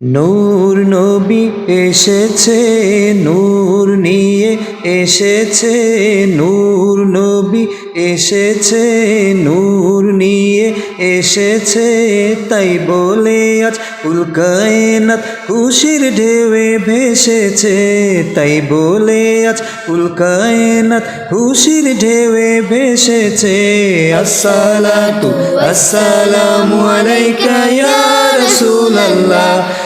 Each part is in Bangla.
নূর নবী এসেছে, নূর নিয়ে এসেছে, নূর নবী এসেছে, নূর নিয়ে এসেছে। তাই বলে আজ উল্কায়নাত খুশির ঢেউয়ে ভেসেছে। তাই বলে আজ উল্কায়নাত খুশির ঢেউয়ে ভেসেছে। আসসালাতু, আসসালামু আলাইকা ইয়া রাসূলুল্লাহ।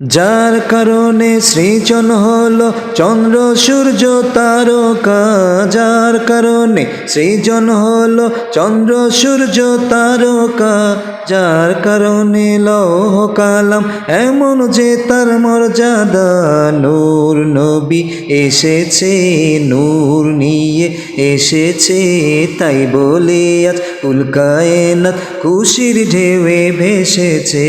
যার কারণে সৃজন হলো চন্দ্র, সূর্য, তারকা। যার কারণে সৃজন হলো চন্দ্র, সূর্য, তারকা। যার কারণে লৌহ কালাম এমন যে তার মর্যাদা। নূর নবী এসেছে, নূর নিয়ে এসেছে, তাই বলে আজ উল্কায়নাত খুশির ঢেউয়ে ভেসেছে।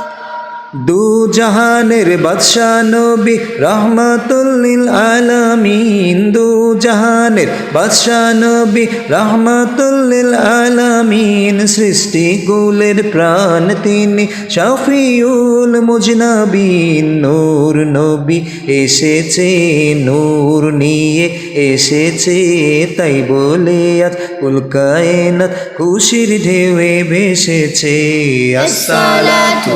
দু জাহানের বাদশাহ নবী রহমাতুল্লিল আলামিন। দু জাহানের বাদশাহ নবী রহমাতুল্লিল আলামিন। সৃষ্টি গুলের প্রাণ তিনি শফিউল মুজনাবিন। নূর নবী এসেছে, নূর নিয়ে এসেছে, তাই বলে আজ উল্কায়নাত খুশির ঢেউয়ে ভেসেছে। আসসালাতু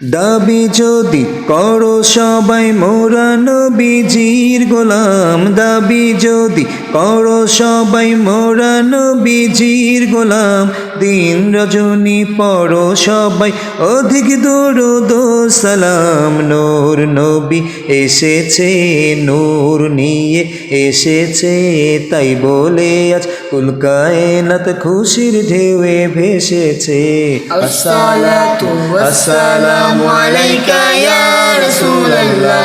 দাবি যদি করো সবাই মোরা নবীজির গোলাম। দাবি যদি করো সবাই মোরা নবীজির গোলাম। দিন রজনী পড়ো সবাই। অধিক দরুদ সালাম, নূর নবী এসেছে, নূর নিয়ে এসেছে, তাই বলে আজ কুলকায়নাত খুশির ঢেউয়ে ভেসেছে। আসসালাতু আসসালামু আলাইকা ইয়া রাসূলুল্লাহ।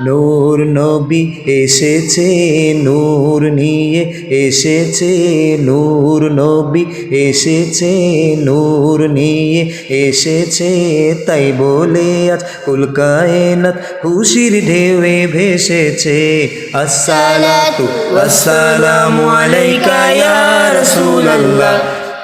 নূর নবী এসেছে, নূর নিয়ে এসেছে, নূর নবী এসেছে, নূর নিয়ে এসেছে। তাই বলে আজ কুলকায়নাত খুশির ঢেউয়ে ভেসেছে। আসসালাতু আসসালামু আলাইকা ইয়া রাসূলুল্লাহ।